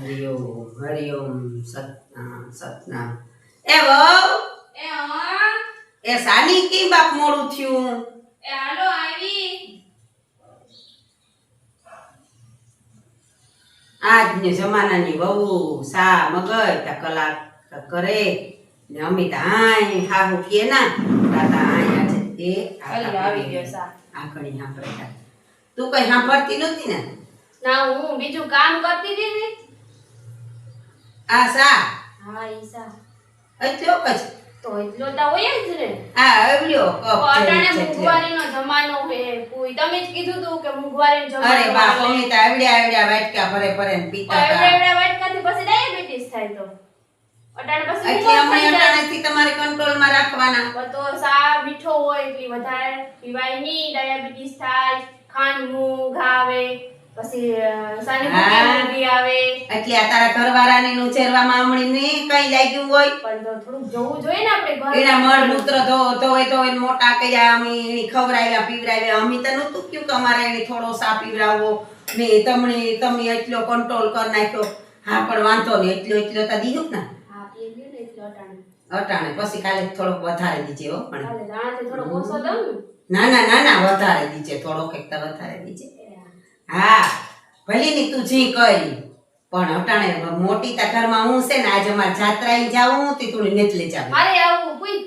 હરિઓમ હરિઓમ સતનામ સતનામ. એ વહુ એ સાની કી બાપ મોડું થયું? એ હાલો આવી. આજની જમાનાની વહુ સા મગજ તા કલાક કરે. ને અમિત હાય હાહુ કે ના. તાતા હાય આજે તે આવી ગયો સા. આકણી સાંભળતા. તું કઈ સાંભળતી નહોતી ને? ના હું બીજું કામ કરતી હતી ને? આ સા? હા ઈ સા. એટલો કચ તો એટલો તો હોય જ ને. આ આવડ્યો તો કપ અટાણે. મોંઘવારીનો જમાનો હે કોઈ. તમે જ કીધું તું કે મોંઘવારીનો જમાનો અરે બા હાલે. અમિતા આવડ્યા આવડ્યા વાટકા ભરે ભરે ને પીતા એવડા હતા. વાટકા થી પછી ડાયાબિટીસ થાય તો. અટાણે પછી એટલે. અટાણેથી તમારે રાખવાના. તો સા મીઠો હોય એટલી વધારે પીવાય નહીં ડાયાબિટીસ થાય ખાંડ મૂગ આવે પછી અ, સાની આવે. એટલે આ તારા ઘરવાળાની નું ચેરવામાં હમણી કઈ લાગ્યું હોય? પણ તો થોડુંક જોવું જોઈએ ને આપણે ઘર. એના મળ મૂત્ર ધો ધોય તો એને મોટા કર્યા અમે એની ખવડાવ્યા પીવડાવ્યા. અમે તો નતું કયું કે અમારે એને થોડો સા પીવડાવવો. ને તમને તમે એટલો કંટ્રોલ કરી નાખ્યો. હા પણ વાંધો નહીં. એટલો એટલો તો દીધું ને. હા પી ને એટલે અટાણે. અટાણે. પછી કાલે થોડોક વધારે દીજે હો પણ. ને. ના ના ના ના વધારે દીજે. થોડોક એક તો વધારે દીજે. હા ભલે ની તું જી કરી પણ અટાણે મોટી તા ઘરમાં હું છે ને આજે અમારે જાત્રાએ જાવું તે થોડી નેત લઈ જાવ. મારે આવું કોઈ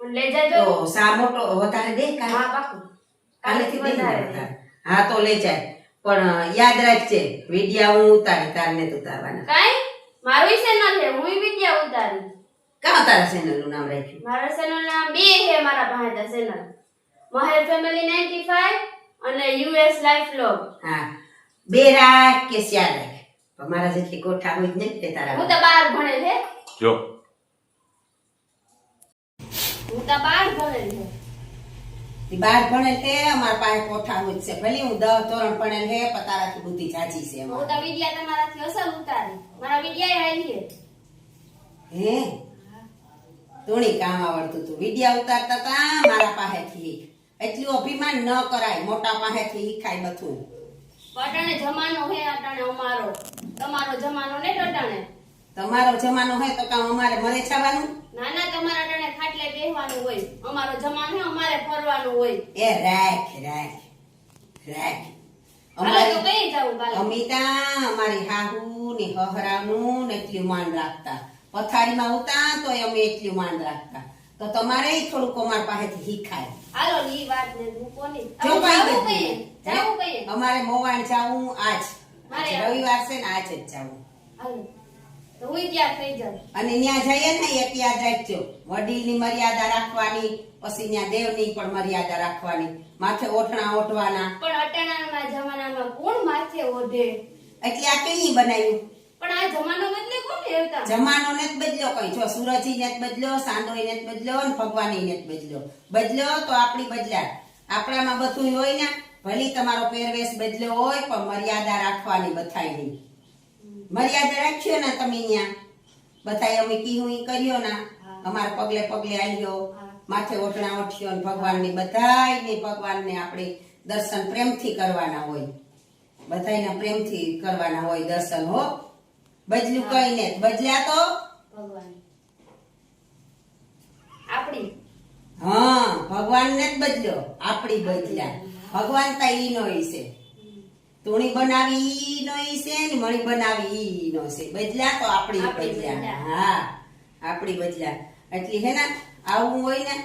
લઈ જાજો. તો સા મોટો વધારે દે કાલે. હા પાકું. કાલેથી વધારે. હા તો લઈ જાય. પણ યાદ રાખજે વિડિયા હું ઉતારી તારને તું ઉતારવાના. કાઈ? મારું ચેનલ છે હું વિડિયા ઉતારી. કા તારા ચેનલનું નામ રાખ્યું? મારા ચેનલ નામ બે છે મારા પાસે ચેનલ મહેર ફેમિલી 95 અને યુએસ લાઈફ લો હા. બે રાખ કે ચાર રાખ. તમારા જેટલી કોઠા હોય જ નહીં તે હું તો બાર ભણે છે. જો. હું તો બાર ભણે છે. બાર ભણે તે અમારા પાસે કોઠા હોય જ છે. ભલે હું દસ ધોરણ ભણેલ હે પણ તારાથી બુદ્ધિ જાજી છે હું તો વિદ્યા તમારાથી અસર ઉતારી. મારા વિદ્યા હાલી છે. હે? ધોણી કામ આવડતું તું વિદ્યા ઉતારતા તા મારા પાસેથી. એટલું અભિમાન ન કરાય મોટા પાસેથી શીખાય બધું અટાણે જમાનો હે અટાણે અમારો. તમારો જમાનો ને અટાણે તમારો જમાનો હોય તો કામ અમારે મરે છાવાનું નાના તમારા અટાણે ખાટલે બેહવાનું હોય. અમારો જમાનો હે અમારે ફરવાનું હોય. એ રાખ રાખ રાખ. અમારે તો કઈ જાવું કાલે અમિતા અમારી હાહુ ને હહરાનું ને એટલું માન રાખતા. પથારીમાં ઉતા તો અમે એટલું માન રાખતા. તો તમારે થોડુંક અમારા પાસેથી શીખાય હાલો ની વાત ને મૂકોની જાવું નથી. જાવું કઈએ અમારે મોવાણ જાવું આજ. રવિવાર છે ને આજ જ જાવું. હાલો. તો હું ત્યાં થઈ જાઉં. અને ત્યાં જઈએ ને એક યાદ રાખજો વડીલની મર્યાદા રાખવાની પછી ત્યાં દેવની પણ મર્યાદા રાખવાની. માથે ઓઠણા ઓઠવાના પણ અટાણાના જમાનામાં કોણ માથે ઓઢે? એટલે આ કઈ બનાવ્યું? પણ આ જમાનો બદલે કોણ લેવતા જમાનો ને જ બદલ્યો કઈ. જો સુરજી ને જ બદલ્યો સાંડોઈ ને જ બદલ્યો ને ભગવાની ને જ બદલ્યો. બદલ્યો તો આપણી બદલાય. આપણામાં બધું હોય ને ભલે તમારો પહેરવેશ બદલ્યો હોય પણ મર્યાદા રાખવાની બધાયની મર્યાદા રાખ્યો ને તમે ત્યાં બધાય અમે કીધું એ કર્યો ને. અમારે પગલે પગલે આવ્યો માથે ઓટણા ઓઠ્યો અને ભગવાનની બધાયને ભગવાનને આપણે દર્શન પ્રેમથી કરવાના હોય. બધાયના પ્રેમથી કરવાના હોય દર્શન હો. બદલ્યું કઈ ને. બદલ્યા તો? ભગવાન. આપણી. હા ભગવાનને જ બદલ્યો આપણી બદલ્યા ભગવાન તા ઈ નો છે. તુણી બનાવી ઈ નો છે ને મણી બનાવી ઈ નો છે. બદલ્યા તો આપણી બદલ્યા. હા આપણી બદલ્યા એટલે હે ને આવું હોય ને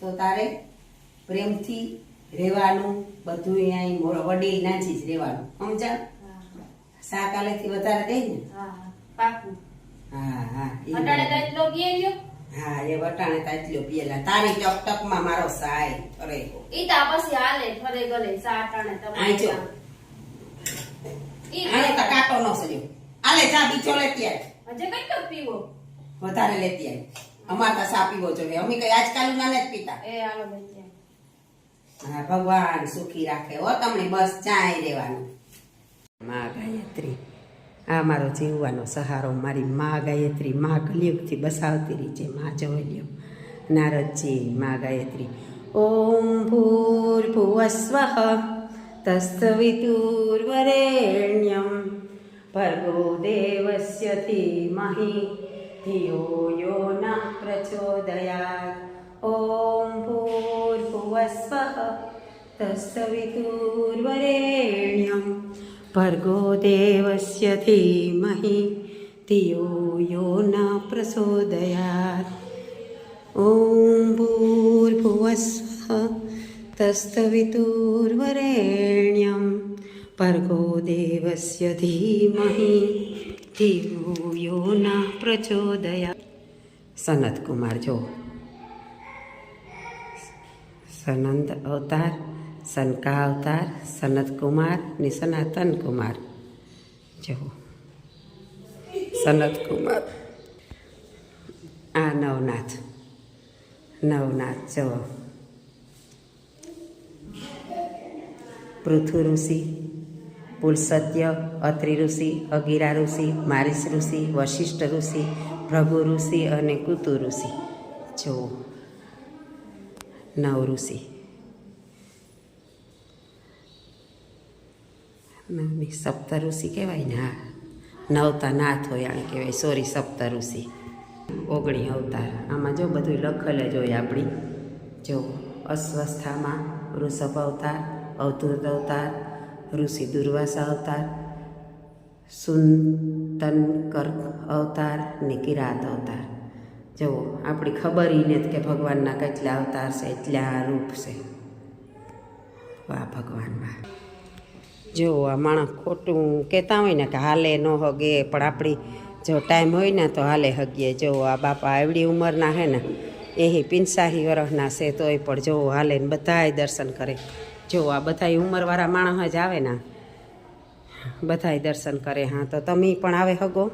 તો તારે પ્રેમથી રહેવાનું બધું મોર- વડીલ નાચી જ રહેવાનું. સમજા સા થી વધારે દે ને? હા. પાકું. હા હા ઈ અટાણે તો બરાબર. એટલો હા એ વટાણે તાજલો પેલા તારી ટક મારો સાય ફરે ઈ તા પછી હાલે ફરે ગલે સા અટાણે આઈ જો. ઈ આને તો કાંટો ન સર્યો આલે ચા બીજો લેતી આય. હજે પીવો? વધારે લેતી આય. અમાર તો સા પીવો જોઈએ. અમે કઈ આજકાલ ના જ પીતા. એ હાલો ભાઈ હા ભગવાન સુખી રાખે. હો તમને બસ ચાય રહેવાનું મા ગાયત્રી. આ મારો જીવવાનો સહારો મારી મા ગાયત્રી મા કલિયુગથી બસાવતી રહી છે મા જવલ્યો નારદજી મા ગાયત્રી ઓમ ભૂર્ભુવસ્વઃ તસ્તવિતુર્વરેણ્યમ ભર્ગો દેવસ્ય ધીમહિ ધિયો યો ન પ્રચોદયાત ઓમ ભૂર્ભુવસ્વઃ તસ્સવિતુર્વરેણ્યં ભર્ગો દેવસ્ય ધીમહિ ધિયો યો ન પ્રચોદયાત ઓમ ભૂર્ભુવસ્વ તસ્તવિતુર્વરેણ્યમ ભર્ગો દેવસ્ય ધીમહિ ધિયો યો ન પ્રચોદયાત સનત કુમાર જો સનંદ અવતાર સનકા અવતાર સનત કુમાર ને સનાતન કુમાર. જો સનત કુમાર. આ નવનાથ. નવનાથ જવો પૃથુ ઋષિ પુલસત્ય અત્રિ ઋષિ, અગિરા ઋષિ, મારિસ ઋષિ, વશિષ્ઠ ઋષિ, ભૃગુ ઋષિ અને કુતુ ઋષિ. જો નવ ઋષિ. નવની સપ્ત ઋષિ કહેવાય ને હા નવતા નાથ હોય આને કહેવાય. સોરી સપ્ત ઋષિ ઓગણી અવતાર. આમાં જો બધું લખેલ જ હોય આપણી. જો અસ્વસ્થામાં વૃષભ અવતાર, અવધૂત અવતાર, ઋષિ દુર્વાસા અવતાર સુંતનકર અવતાર ને કિરાત અવતાર. જુઓ આપણી ખબર ને કે ભગવાનના કેટલા અવતાર છે, એટલા રૂપ છે. વાહ, ભગવાન, વાહ. જો, આ માણસ ખોટું કહેતા હોય ને કે હાલે ન હગે, પણ આપણી જો ટાઈમ હોય ને તો હાલે હગીએ. જો, આ બાપા આવડી ઉંમરના હે ને એ પિંસાહી વરહના છે તોય પણ જો, હાલે ને બધાય દર્શન કરે. જો, આ બધા ઉંમરવાળા માણસ જ આવે ને, બધાય દર્શન કરે. હા, તો તમે પણ આવે હગો.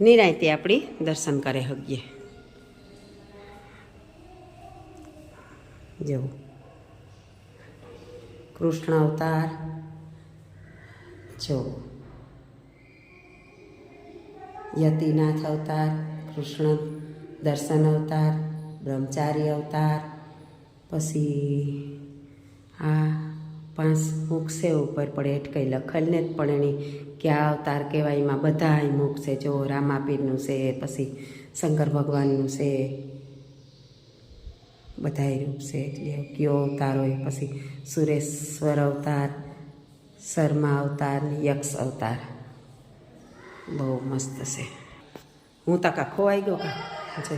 નિરાયતી આપણી દર્શન કરે હગીએ. જો. કૃષ્ણ અવતાર. જો યતિનાથ અવતાર, કૃષ્ણ દર્શન અવતાર, બ્રહ્મચારી અવતાર, પછી આ પાંચ છે, ઉપર એટ કંઈ લખેલને જ પણ એની ક્યાં અવતાર કહેવાય, એમાં બધાય મુખ છે. જો રામાપીરનું છે, પછી શંકર ભગવાનનું છે, બધાય રૂપ છે. એટલે કયો અવતાર હોય, પછી સુરેશ્વર અવતાર શર્મા અવતાર ને યક્ષ અવતાર. બહુ મસ્ત છે. હું તો કા ખોવાઈ ગયો કા? છે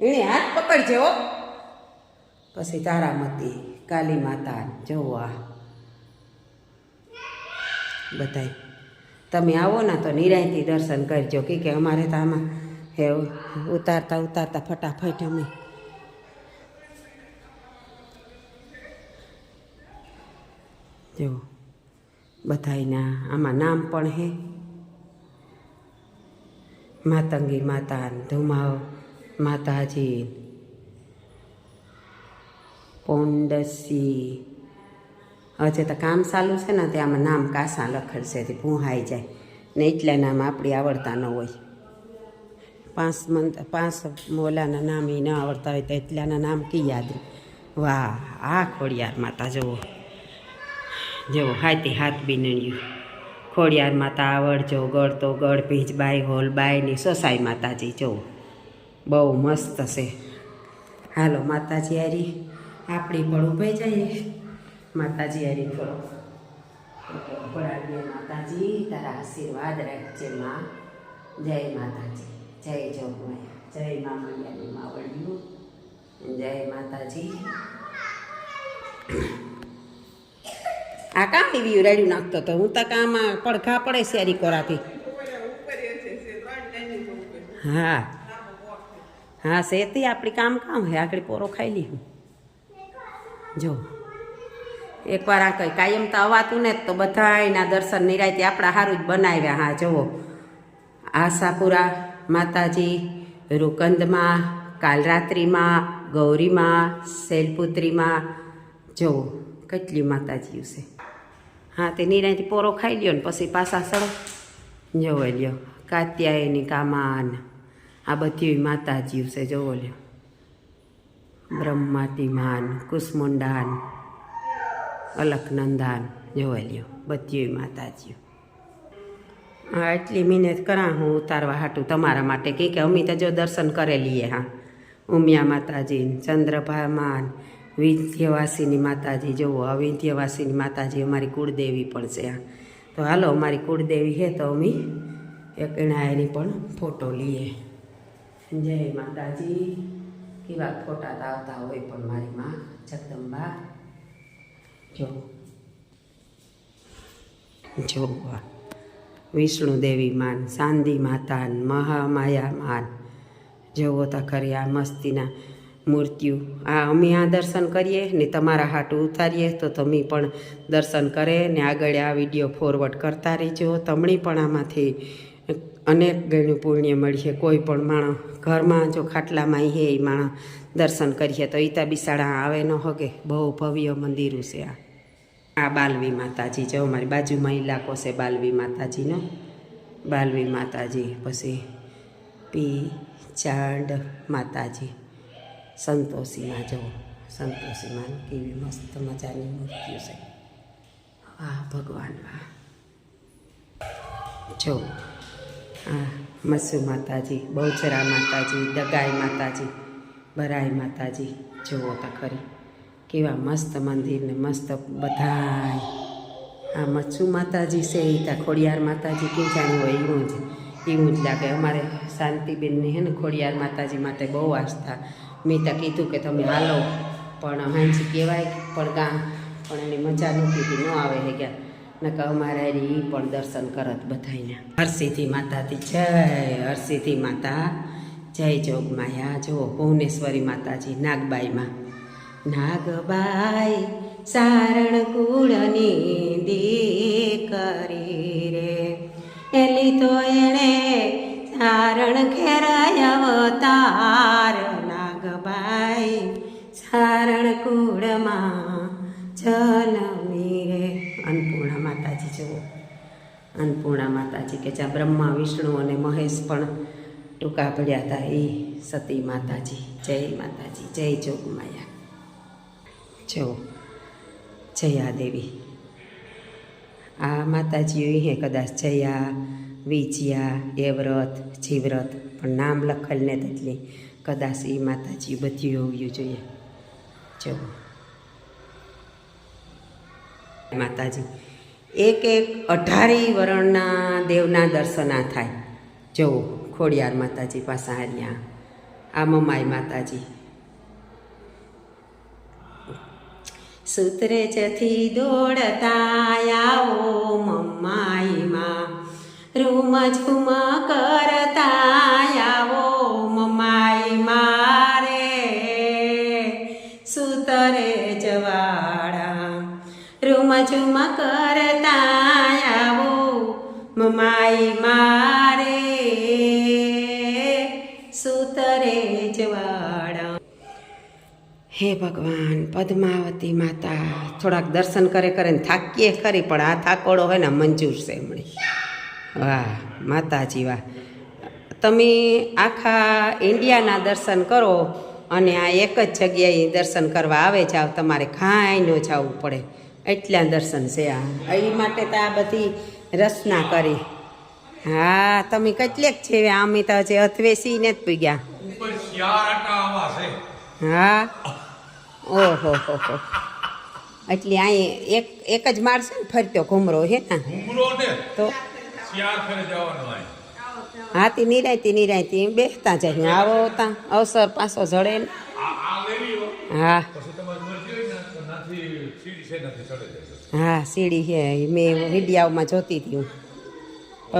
એણે હાથ પકડજે હો. પછી તારામતી, કાલી માતા, જોવા. બધાય. તમે આવો ને તો નિરાયથી દર્શન કરજો. કે અમારે તો આમાં, હે, ઉતારતા ઉતારતા ફટાફટ અમે જો બધાયના આમાં નામ પણ હે. માતંગી માતા ધુમાવ માતાજી, પોંડસી. હજે તો કામ ચાલુ છે ને તે આમાં નામ કાસા તે ભૂહાઈ જાય. ને એટલા નામ આપણી આવડતા ન હોય. પાંચ મંત, પાંચ મોલાના નામ એ ન આવડતા હોય તો એટલાના નામ કી યાદ? વાહ, આ ખોડિયાર માતા, જુઓ. જેવો હાથી હાથ બીનણ્યું ખોડિયાર માતા આવડજો ગળ તો ગળ, ભીંજબાઈ હોલબાઈની સોસાઈ માતાજી જુઓ બહુ મસ્ત છે. હાલો માતાજી હારી, આપણી પણ ઉભાઈ જઈએ. માતાજી હારી થોડો પડાવીએ માતાજી, તારા આશીર્વાદ રાખજે માં. જય માતાજી, જય જોગમાયા જય મા મૈયાની માવડ્યું જય માતાજી. આ કામ એવી રેડ્યું નાખતો તો હું તો કામાં પડઘા પડે શેરી કોરાથી. હા. હા સેતી આપણી કામ કામ હે આગળ પોરો ખાઈ લીધું જો. એકવાર આ કંઈ કાયમ તો અવાતું ને તો બધાના દર્શન નિરાયતી આપણા સારું જ બનાવ્યા. હા, જુઓ. આશાપુરા માતાજી, રૂકંદમાં, કાલરાત્રિમાં, ગૌરીમાં શૈલપુત્રીમાં જુઓ, કેટલી માતાજીઓ છે. હા તે નિરાયથી પોરો ખાઈ લ્યો ને પછી પાછા સળો જોવો લ્યો કાત્યાયની કામાન આ બધી માતાજી છે જોવો લ્યો બ્રહ્માતિમાન કુસમુંડાન અલકનંદાન જોવા લ્યો બધી માતાજીઓ હા એટલી મહેનત કરા હું ઉતારવા હાટું તમારા માટે કે કે અમે તો જો દર્શન કરેલીએ હા ઉમિયા માતાજી ચંદ્રભામાન વિંધ્યવાસીની માતાજી, જુઓ, આ વિંધ્યવાસીની માતાજી અમારી કુળદેવી પણ છે આ. તો હાલો, અમારી કુળદેવી છે તો અમે એક એનાયની પણ ફોટો લઈએ. જય માતાજી. કેવા ફોટા આવતા હોય પણ મારી માં, જગદંબા. જો. જો વિષ્ણુદેવી માન, સાંદી માતાન, મહામાયા માન. જોવો તો ખરી આ મસ્તીના મૂર્તિઓ. આ અમે આ દર્શન કરીએ ને તમારા હાટું ઉતારીએ તો તમે પણ દર્શન કરે ને આગળ આ વીડિયો ફોરવર્ડ કરતા રહેજો. તમને પણ આમાંથી અનેક ગણું પુણ્ય મળશે. કોઈ પણ માણસ ઘરમાં જો ખાટલામાં હે એ માણસ દર્શન કરીએ તો ઈતા બિસાડા આવે ન હોગે બહુ ભવ્ય મંદિરું છે આ. આ બાલવી માતાજી. જો અમારી બાજુમાં ઇલાકો છે બાલવી માતાજીનો. બાલવી માતાજી પછી પી ચાંડ માતાજી. સંતોષીમાં જો સંતોષીમાં કેવી મસ્ત મજાની મૂર્તિઓ છે. વાહ, ભગવાન, વાહ. જો, આ મસુ માતાજી, બહુચરા માતાજી, દગાઈ માતાજી, બરાઈ માતાજી, જુઓ તો ખરી. કેવા મસ્ત મંદિર ને મસ્ત બધાય. આ મચ્છુ માતાજી છે એ ત્યાં ખોડિયાર માતાજી કે જાણ્યું હોય એવું જ. એવું જ લાગે અમારે શાંતિબેનને હે ને ખોડિયાર માતાજી માટે બહુ આસ્થા. મેં ત્યાં કીધું કે તમે હાલો, પણ હાંજી કહેવાય પણ ગામ પણ એની મજા નહોતી હતી, ન આવે હે ગયા નકર અમારા એ પણ દર્શન કરત બધાને હરસિદ્ધિ માતાથી જય હરસિદ્ધિ માતા. જય જોગમાયા, જો ભુવનેશ્વરી માતાજી, નાગબાઈમાં. નાગબાઈ સારણ કુળની દીકરી રે. એલી તો એણે સારણ ખેરાય અવતાર નાગબાઈ સારણ કુળમાં જનમી રે અન્નપૂર્ણા માતાજી, જુઓ. અન્નપૂર્ણા માતાજી કે જ્યાં બ્રહ્મા, વિષ્ણુ અને મહેશ પણ ટૂંકા પડ્યા હતા. એ સતી માતાજી, જય માતાજી, જય જોગમાયા. જો, જયા દેવી. આ માતાજીઓ હે કદાચ જયા વિજયા એ વ્રત જીવ્રત પણ નામ લખેલ ને તેટલી કદાચ એ માતાજી બધી હોવું જોઈએ. જો માતાજી, એક એક અઢારી વરણના દેવના દર્શના થાય. જવું ખોડિયાર માતાજી પાસે હાર્યા આ મમાઈ માતાજી. સૂત્રે જથી દોડતા આવો મમ્માઈમાં રૂમ ઝુમ કરતા આવો માય મારે. સુતરે જવાડા રૂમ ઝુમ કરતા આવો મમ્માઈ મારે. સુતરે જવાડા હે ભગવાન, પદ્માવતી માતા, થોડાક દર્શન કરે કરે ને થાકીએ ખરી, પણ આ થાકોડો હોય ને મંજૂર છે હમણે વાહ માતાજી વાહ. તમે આખા ઇન્ડિયાના દર્શન કરો અને આ એક જ જગ્યાએ દર્શન કરવા આવે જાવ તમારે ખાઈ ન જવું પડે. એટલા દર્શન છે આ. એ માટે તો આ બધી રચના કરી. હા તમે કેટલેક છે અમે તો હજી અથવેસી ને જ પીગ્યા. હા ઓહો હો હો. એટલે અહીં એક એક જ ને ફરતો ઘુમરો હે ને. તો હાથી નિરાયતી નિરાયતી બેસતા જાય. આવો હતા અવસર પાછો જડે ને. હા. હા. સીડી છે મેં વિડિયાઓમાં જોતી હતી હું.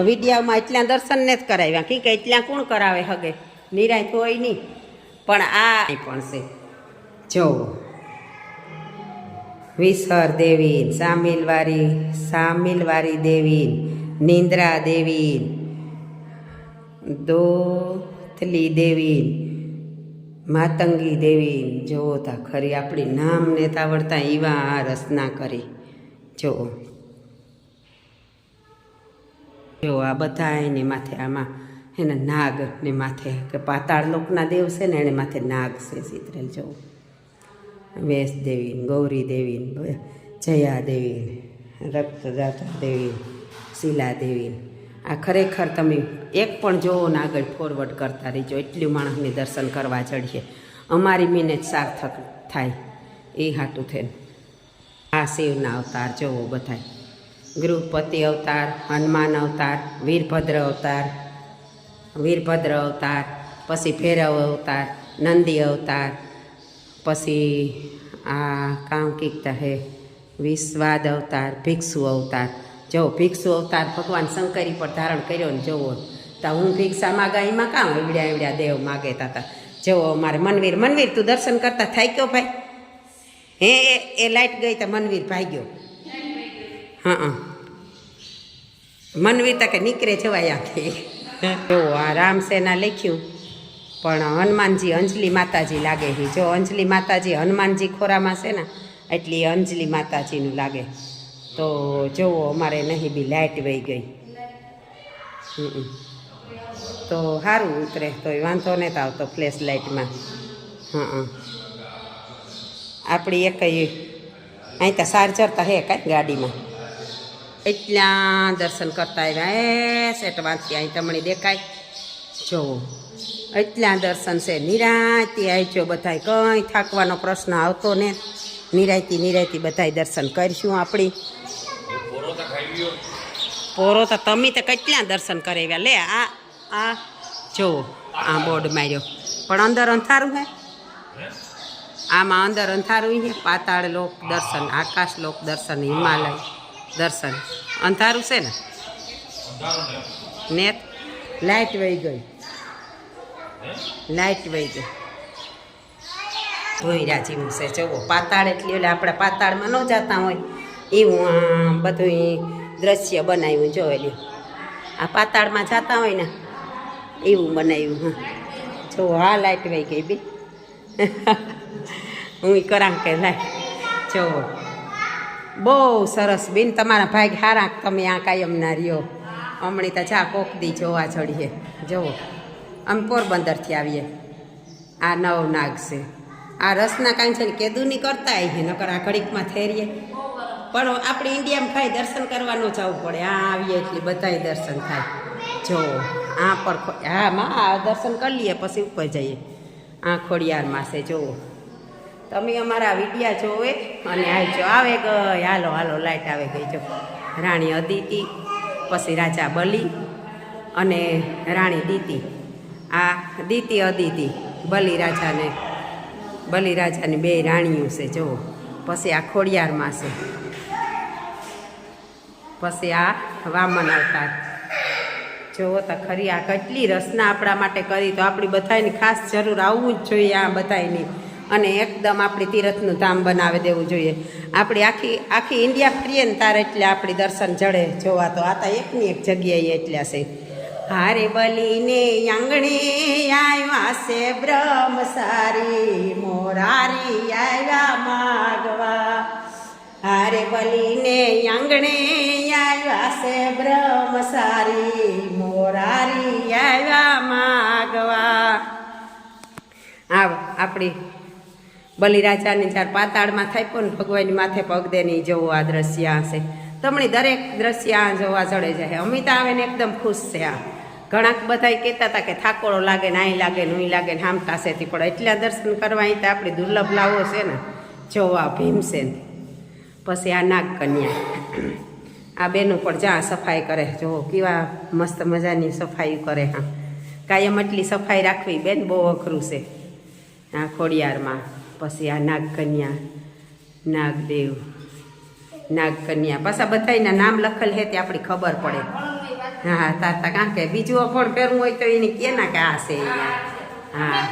વિડિયાઓમાં એટલા દર્શન ને જ કરાવ્યા. કી કે એટલા કોણ કરાવે હગે? નિરાય તો હોય નહીં. પણ આ પણ છે. જો. વિસર દેવી સામિલવારી સામિલવારી દેવી નિંદ્રા દેવી દોથલી દેવી માતંગી દેવી જોવો તા, ખરી આપણી નામ નેતા તાવડતા એવા આ રચના કરી. જોવો. જો આ બધા એને માથે આમાં એને નાગ ને માથે, કે પાતાળ લોકના દેવ છે ને એને માથે નાગ છે ચિત્રેલ જો વેશ દેવી ગૌરી દેવી જયા દેવી રક્તદાતા દેવી શીલા દેવી આ ખરેખર તમે એક પણ જોવો ને આગળ ફોરવર્ડ કરતા રહીજો. એટલું માણસને દર્શન કરવા ચડીએ અમારી મહેનત સાર્થક થાય. એ હાટું થઈને. આ શિવના અવતાર જોવો બધાય. ગૃહપતિ અવતાર, હનુમાન અવતાર, વીરભદ્ર અવતાર વીરભદ્ર અવતાર, પછી ભૈરવ અવતાર, નંદી અવતાર, પછી આ કામ કીકતા હે વિશ્વાદ અવતાર, ભિક્ષુ અવતાર. જો ભિક્ષુ અવતાર ભગવાન શંકરી પર ધારણ કર્યો ને જોવો તો હું ભિક્ષા માગા, એમાં કામ એવડ્યા એવડ્યા દેવ માગેતા હતા જવો મારે મનવીર મનવીર, તું દર્શન કરતા થાય ગયો ભાઈ? હે, એ- લાઈટ ગઈ તો મનવીર ભાગ્યો. હા મનવીર તો કે નીકળે જવાય આખી જો આ રામસેના લખ્યું. પણ હનુમાનજી અંજલી માતાજી લાગે છે જો અંજલી માતાજી હનુમાનજી ખોરામાં છે ને, એટલી અંજલી માતાજીનું લાગે. તો જુઓ અમારે નહીં બી લાઇટ વહી ગઈ. તો સારું ઉતરે તો વાંધો નહીં આવતો ફ્લેશ લાઇટમાં હા આપણી એક અહીં તો ચાર્જર તો હે કાંઈ ગાડીમાં. એટલા દર્શન કરતા આવ્યા. એ વાંચી, અહીં તમને દેખાય. જોવો. એટલા દર્શન છે. નિરાયતી આવજો બધાય. કંઈ થાકવાનો પ્રશ્ન આવતો ને નિરાયતી નિરાયતી બધાય દર્શન કરીશું આપણી. પોરો તો તમે તો કેટલા દર્શન કરાવ્યા? લે આ આ જોવો આ બોર્ડ માર્યો. પણ અંદર અંધારું હે? આમાં અંદર અંધારું છે પાતાળ લોક દર્શન આકાશ લોક દર્શન હિમાલય દર્શન. અંધારું છે ને? નેટ લાઇટ વહી ગઈ. લાઇટ વહી ગઈ. ધોઈરા જેવું છે. જુઓ પાતાળ એટલે એટલે આપણે પાતાળમાં ન જતા હોય. એવું આ બધું દ્રશ્ય બનાવ્યું, જો આ પાતાળમાં જતા હોય ને, એવું બનાવ્યું, હા. જો હા લાઇટ વહી ગઈ, બી. હું કરાં કે લાઈટ. જો. બહુ સરસ, બેન, તમારા ભાઈ હારા તમે આ કાયમના રહ્યો. હમણી તો ચા કોક દી જોવા ચડીએ જુઓ અમે પોરબંદરથી આવીએ. આ નવનાગ છે. આ રસના કાંઈ છે ને, કેદુની કરતા આવીએ નકર આ ઘડીકમાં થેરીએ. પણ આપણે ઇન્ડિયામાં ખાઈ દર્શન કરવાનું જવું પડે. આ આવીએ એટલે બધાય દર્શન થાય. જો, આ પર હા, માં, આ દર્શન કરી લઈએ, પછી ઉપર જઈએ. આ ખોડિયારમાં છે જુઓ તમે અમારા વિડિયા જોવે અને આવજો આવે ગઈ. હાલો હાલો લાઇટ આવે ગઈ, જો. રાણી અદિતિ, પછી રાજા બલી અને રાણી દીતિ. આ દીતિ અદિતિ, બલી રાજાને બલી રાજાની બે રાણીઓ છે જુઓ પછી આ ખોડિયારમાં છે. પછી આ વામન અવતાર. જોવો તો ખરી આ કેટલી રચના આપણા માટે કરી તો આપણી બધાની ખાસ જરૂર આવવું જ જોઈએ આ બધાની અને એકદમ આપણી તીરથનું ધામ બનાવી દેવું જોઈએ. આપણી આખી આખી ઇન્ડિયા ફરીએ ને તારે એટલે આપણી દર્શન જડે. જોવા તો આ તો એકની એક જગ્યાએ એટલા છે. હારે બલીને આંગણે આવ્યા છે બ્રહ્મસારી મોરારી આવ્યા માગવા. હારે બલીને આંગણે આવ્યા છે બ્રહ્મસારી, મોરારી આવ્યા માગવા. આવ, આપણી બલિરાજાની જ્યારે પાતાળમાં થાય પણ ભગવાનની માથે પગ દે નહીં જોવું આ દ્રશ્ય આ છે. તમને દરેક દ્રશ્ય આ જોવા ચડે જાય અમિતા આવે ને એકદમ ખુશ છે આ. ઘણા બધા કહેતા હતા કે થાકોડો લાગે ને અહીં લાગે ને અહીં લાગે ને આમ કાસેથી પણ એટલા દર્શન કરવા અહીં તો આપણી દુર્લભ લાવો છે ને. જોવા ભીમસેન. પછી આ નાગકન્યા આ બેનું પણ જ્યાં સફાઈ કરે. જો કેવા મસ્ત મજાની સફાઈ કરે હા. કાયમ એટલી સફાઈ રાખવી બેન બહુ અઘરું છે. આ ખોડિયારમાં. પછી આ નાગકન્યા નાગદેવ નાગકન્યા પાછા બધાયના નામ લખેલ હે તે આપણી ખબર પડે. હા, તાતા કાં કે બીજું અભણ પહેરવું હોય તો એને કે ના કે આ છે હા.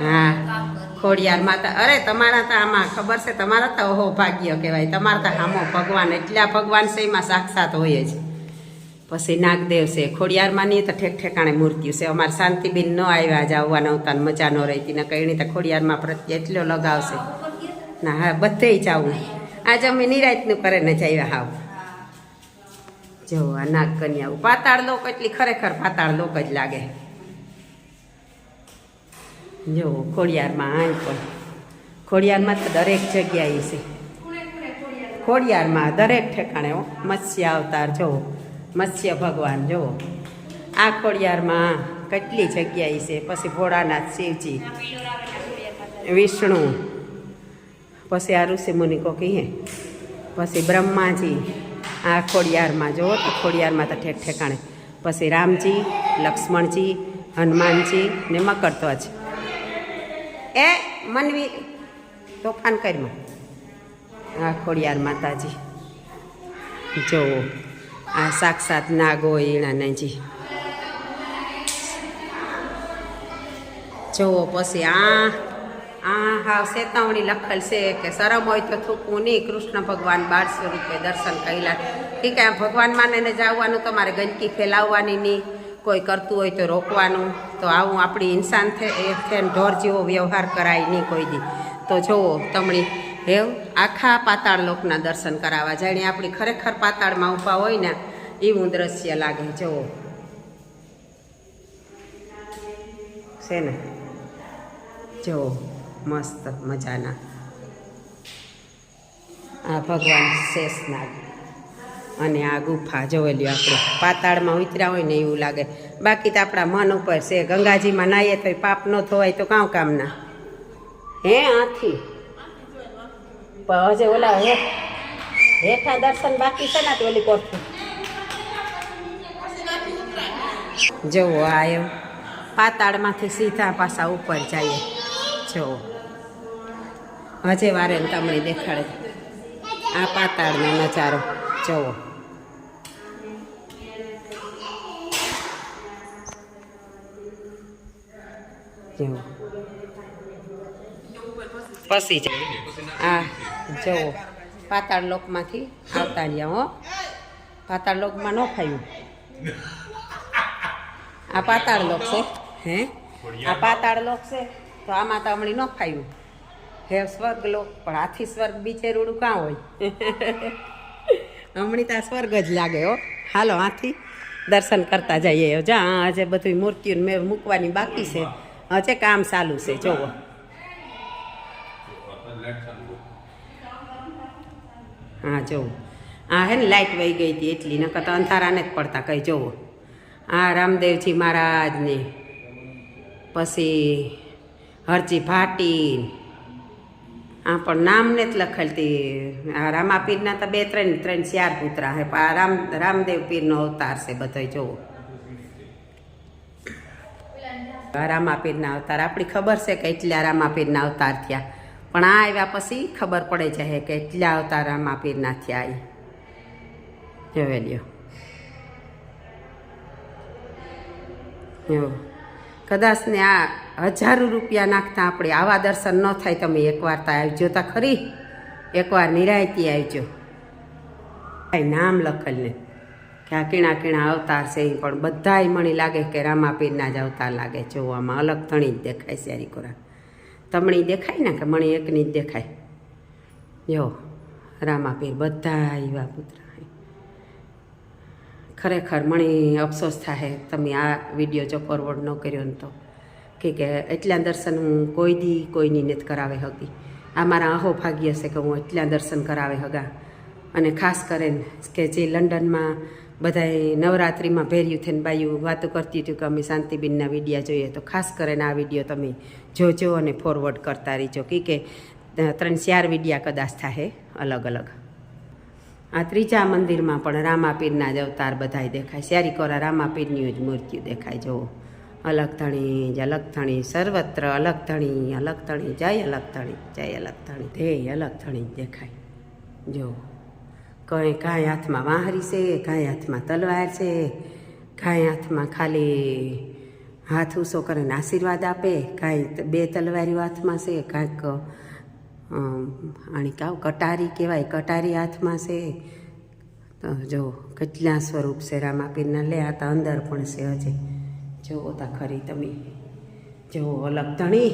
હા. ખોડિયાર માતા. અરે, તમારા તો આમાં ખબર છે, તમારા તો ઓહો ભાગ્ય કહેવાય. તમારા તો હામો ભગવાન, એટલા ભગવાન છે, એમાં સાક્ષાત હોય જ. પછી નાગદેવ છે ખોડિયારમાંની તો ઠેક ઠેકાણે મૂર્તિઓ છે. અમારે શાંતિબેન ન આવ્યા આજે આવવા નહોતા ને મજા ન રહેતી ને કઈ તો ખોડિયારમાં પ્રત્યે એટલો લગાવ છે. ના, હા, બધે જાવું આજે અમે નિરાયતનું કરે ને જઈવા હાવ. જો, આ નાગ કન્યાઓ પાતાળ લોક એટલી ખરેખર પાતાળ લોક જ લાગે. જો, ખોડિયારમાં આય પણ. ખોડિયારમાં તો દરેક જગ્યાએ છે. ખોડિયારમાં દરેક ઠેકાણે મત્સ્ય અવતાર જોવો મત્સ્ય ભગવાન જુઓ આ ખોડિયારમાં કેટલી જગ્યાએ છે? પછી ભોળાનાથ શિવજી, વિષ્ણુ, પછી આ ઋષિ મુનિ કો કહીએ પછી બ્રહ્માજી, આ ખોડિયારમાં જોવો તો ખોડિયારમાં તો ઠેક ઠેકાણે. પછી રામજી, લક્ષ્મણજી, હનુમાનજી ને મકરધ્વજ. એ મનવી તોફાન કર્યું. આ ખોડિયાર માતાજી. જુઓ આ સાક્ષાત નાગો ઈણાનેજી જુઓ પછી આ આ હા ચેતવણી લખેલ છે કે શરમ હોય તો થૂકવું નહીં. કૃષ્ણ ભગવાન બાર સ્વરૂપે દર્શન કરેલા ઠીક છે ભગવાન માને જવાનું તમારે ગંદકી ફેલાવવાની નહીં. કોઈ કરતું હોય તો રોકવાનું. તો આવું આપણી ઇન્સાન થે થઈને ઢોર જેવો વ્યવહાર કરાય નહીં કોઈ દી. તો જુઓ તમણી હેવ, આખા પાતાળ લોકના દર્શન કરાવવા. જાણે આપણી ખરેખર પાતાળમાં ઊભા હોય ને એવું દ્રશ્ય લાગે. જુઓ છે ને? જુઓ મસ્ત મજાના. આ ભગવાન શેષનાગ. અને આ ગુફા જોવેલી આપણે. પાતાળમાં ઉતર્યા હોય ને એવું લાગે. બાકી તો આપણા મન ઉપર છે. ગંગાજીમાં નાહીએ તો પાપ ન થવાય તો કાં કામના હે, આથી? પણ હજે ઓલા હે, હેઠા દર્શન બાકી છે ને તો ઓલી કોઠી? જુઓ આવ્યો પાતાળમાંથી સીધા પાછા ઉપર જઈએ. જુઓ. હજે વારે તમને દેખાડે. આ પાતાળનો નજારો. જુઓ જુઓ પછી જ આ જુઓ પાતાળ લોકમાંથી આવતા રહ્યા હો. પાતાળ લોકમાં ન ખાયું આ પાતાળ લોક છે હે? આ પાતાળ લોક છે તો આમાં તો હમણાં ન ખાયું હે સ્વર્ગ લોક પણ આથી સ્વર્ગ બીચે રૂડું કાં હોય? હમણાં તો સ્વર્ગ જ લાગે હો. હાલો, આથી દર્શન કરતા જઈએ. જા આજે બધી મૂર્તિઓ મેં મૂકવાની બાકી છે. હજે કામ ચાલુ છે જોવો હા જોવો હા હે ને લાઇટ વહી ગઈ હતી એટલી, નકર તો અંધારાને જ પડતા કઈ જોવો આ રામદેવજી મહારાજને. પછી હરજી ભાટી આ પણ નામને જ લખેલતી આ રામા પીરના તો બે ત્રણ ત્રણ ચાર પુત્રા હે પણ આ રામ, રામદેવ પીરનો અવતાર છે બધો જોવો આ રામાપીરના અવતાર આપણી ખબર છે કે એટલા રામાપીરના અવતાર થયા. પણ આ આવ્યા પછી ખબર પડે છે કે એટલા અવતાર રામાપીરના થયા એ જોવે લ્યો. જો. કદાચ ને આ હજારો રૂપિયા નાખતા આપણે આવા દર્શન ન થાય તમે એકવાર તો આવજો તા ખરી. એકવાર નિરાયતી આવજો. કાંઈ નામ લખેલ ને કે આ કીણા કીણા અવતાર છે પણ બધાય મને લાગે કે રામાપીરના જ અવતાર લાગે જોવામાં અલગ ધણી જ દેખાય છે કોરા. તમણી દેખાય ને કે મણી એકની જ દેખાય? જો, રામાપીર બધા એવા પુત્ર. ખરેખર મને અફસોસ થાય તમે આ વીડિયો જો ફોરવર્ડ ન કર્યો ને તો. કે કે એટલા દર્શન હું કોઈ દી કોઈની નથી કરાવે હકી આ મારા આહો ભાગ્ય છે કે હું એટલા દર્શન કરાવે હગા. અને ખાસ કરીને કે જે લંડનમાં બધાએ નવરાત્રિમાં ભેર્યું થઈને બાયું વાતો કરતી હતી કે અમે શાંતિબેનના વિડીયા જોઈએ. તો ખાસ કરીને આ વીડિયો તમે જોજો અને ફોરવર્ડ કરતા રહીજો. કે કે ત્રણ ચાર વિડીયા કદાચ થાય અલગ અલગ. આ ત્રીજા મંદિરમાં પણ રામાપીરના જ અવતાર બધાય દેખાય શ્યારીકોરા રામાપીરની જ મૂર્તિ દેખાય, જુઓ. અલગ ધણી જ અલગથણી સર્વત્ર અલગ ધણી અલગ ધણી, જય અલગથણી જય અલગ ધણી ધ્યેય અલગ ધણી જ દેખાય. જુઓ. કંઈ કાંઈ હાથમાં વાહરી છે, કાંઈ હાથમાં તલવાર છે, કાંઈ હાથમાં ખાલી હાથ ઉસો કરીને આશીર્વાદ આપે, કાંઈ બે તલવારીઓ હાથમાં છે, કાંઈક આણી કાવ કટારી કહેવાય, કટારી હાથમાં છે. તો જો કેટલા સ્વરૂપ છે રામાપીરના? લે, આ તો અંદર પણ છે હજે. જોવો તા ખરી તમે. જુઓ, અલગ ધણી.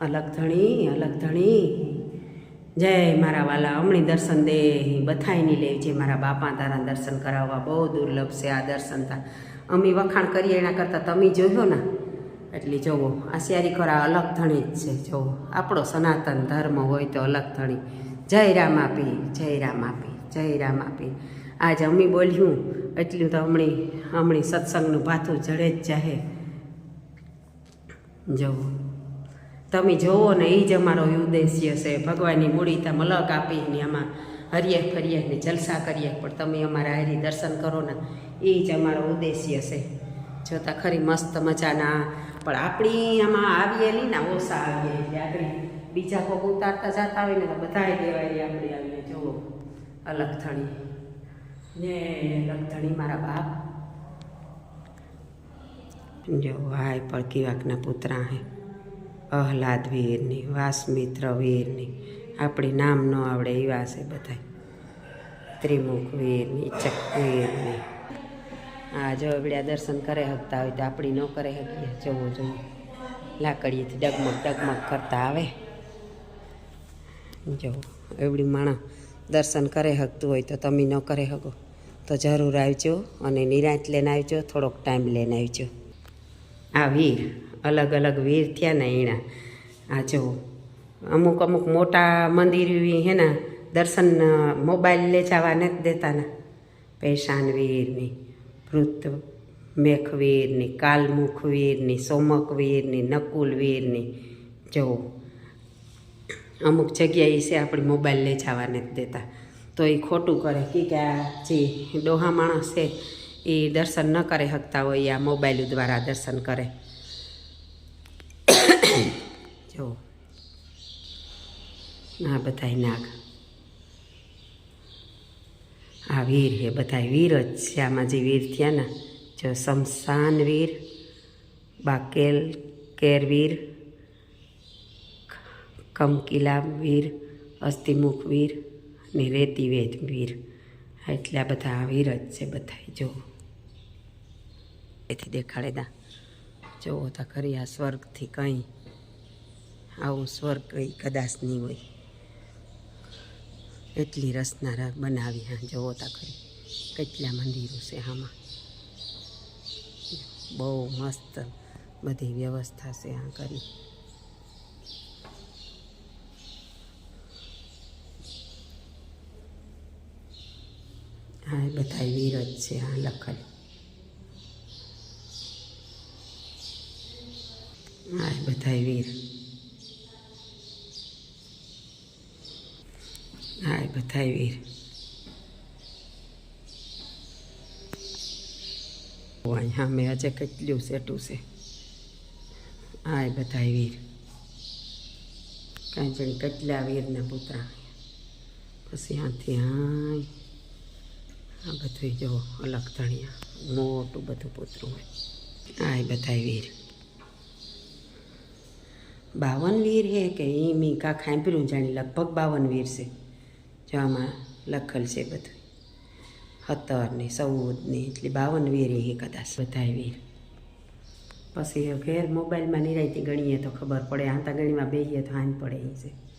અલગ ધણી અલગ ધણી. જય મારા વાલા હમણી દર્શન દે. બથાઈની લે, જે મારા બાપા તારા દર્શન કરાવવા. બહુ દુર્લભ છે આ દર્શન તા. અમે વખાણ કરીએ એના કરતાં તમે જોયો ને? એટલે જુઓ આ શિયારી ખોરા અલગ ધણી જ છે જુઓ આપણો સનાતન ધર્મ હોય તો અલગ ધણી. જય રામાપી જય રામાપી જય રામાપી આજ અમી બોલ્યું, એટલું તો હમણી હમણી સત્સંગનું ભાથું જડે જ જાહે. જુઓ તમે જોવો ને એ જ અમારો ઉદ્દેશ્ય છે. ભગવાનની મૂડી મલક આપીને આમાં હરીએ ફરીએ ને જલસા કરીએ, પણ તમે અમારા હારી દર્શન કરો ને એ જ અમારો ઉદ્દેશ્ય છે. જોતા ખરી મસ્ત મજાના પણ આપણી આમાં આવીએ નહીં ને ઓછા આવીએ આપણે બીજા કોક ઉતારતા જતા હોય ને તો બધાય દેવાય આપણે આવીએ. જુઓ, અલગથણી. ને અલગથણી મારા બાપ. જો હાય પડકી વાકના પુત્રા હે. અહલાદ વીરની વાસમિત્ર વીરની આપણે નામ ન આવડે એવા છે બધા ત્રિમુખ વીરની ચક વીરની હા જો એવડ્યા દર્શન કરે શકતા હોય તો આપણી ન કરે શકીએ જોવું જોઈએ લાકડીએથી ડગમગ ડગમગ કરતા આવે. જો, એવડી માણસ દર્શન કરે શકતું હોય તો તમે ન કરે શકો તો જરૂર આવજો અને નિરાંત લઈને આવજો, થોડોક ટાઈમ લઈને આવજો. આ વીર, અલગ અલગ વીર થયા ને એના આ જો, અમુક અમુક મોટા મંદિર હે ને, દર્શન મોબાઈલ લે જવા નથી દેતા ને પૈસાન વીરની. ભૃત મેખવીરની કાલમુખવીરની, સોમકવીરની, નકુલવીરની. જવું જો, અમુક જગ્યાએ છે આપણી મોબાઈલ લઈ જવા નથી દેતા. તો એ ખોટું કરે કે કે આ જે ડોહા માણસ છે એ દર્શન ન કરી શકતા હોય આ મોબાઈલ દ્વારા દર્શન કરે. જો, આ બધાય નાગ. આ વીર હે બધા વીર જ છે, આમાં જે વીર થયા ને, જો શમશાન વીર, બાકેલ કેરવીર કમકીલા વીર, અસ્થિમુખ વીર ને રેતીવેદ વીર. એટલે આ બધા આ વીર જ છે બધા જો. એથી દેખાડે દા જોવો તો ખરી આ સ્વર્ગથી કંઈ, આવું સ્વર્ગ કંઈ કદાચ નહીં હોય. એટલી રસનારા બનાવી, હા જોવો તા ખરી. કેટલા મંદિરો છે આમાં. બહુ મસ્ત બધી વ્યવસ્થા છે આ કરી. હા બધા વીર જ છે આ લખલ. હા બધા વીર. હા બધાય બધા વીર અહીંયા મેં આજે કેટલું સેટું છે એ બધા વીર કાંઈ જણ કેટલા વીરના પૂતરા. પછી આથી હાય. આ બધું જો અલગ ધણિયા, મોટું બધું પૂતરું હોય. આ એ બધા વીર બાવન વીર હે કે એ મી કા ખાંભર્યું જાણી લગભગ બાવન વીર છે. જો લખેલ છે બધું. સત્તર ને એટલી બાવન વીર એ કદાચ બધા વીર. પછી ઘેર મોબાઈલમાં નિરાયતી ગણીએ તો ખબર પડે. આંતા ગણીમાં બેહીએ તો હાન પડે એ છે.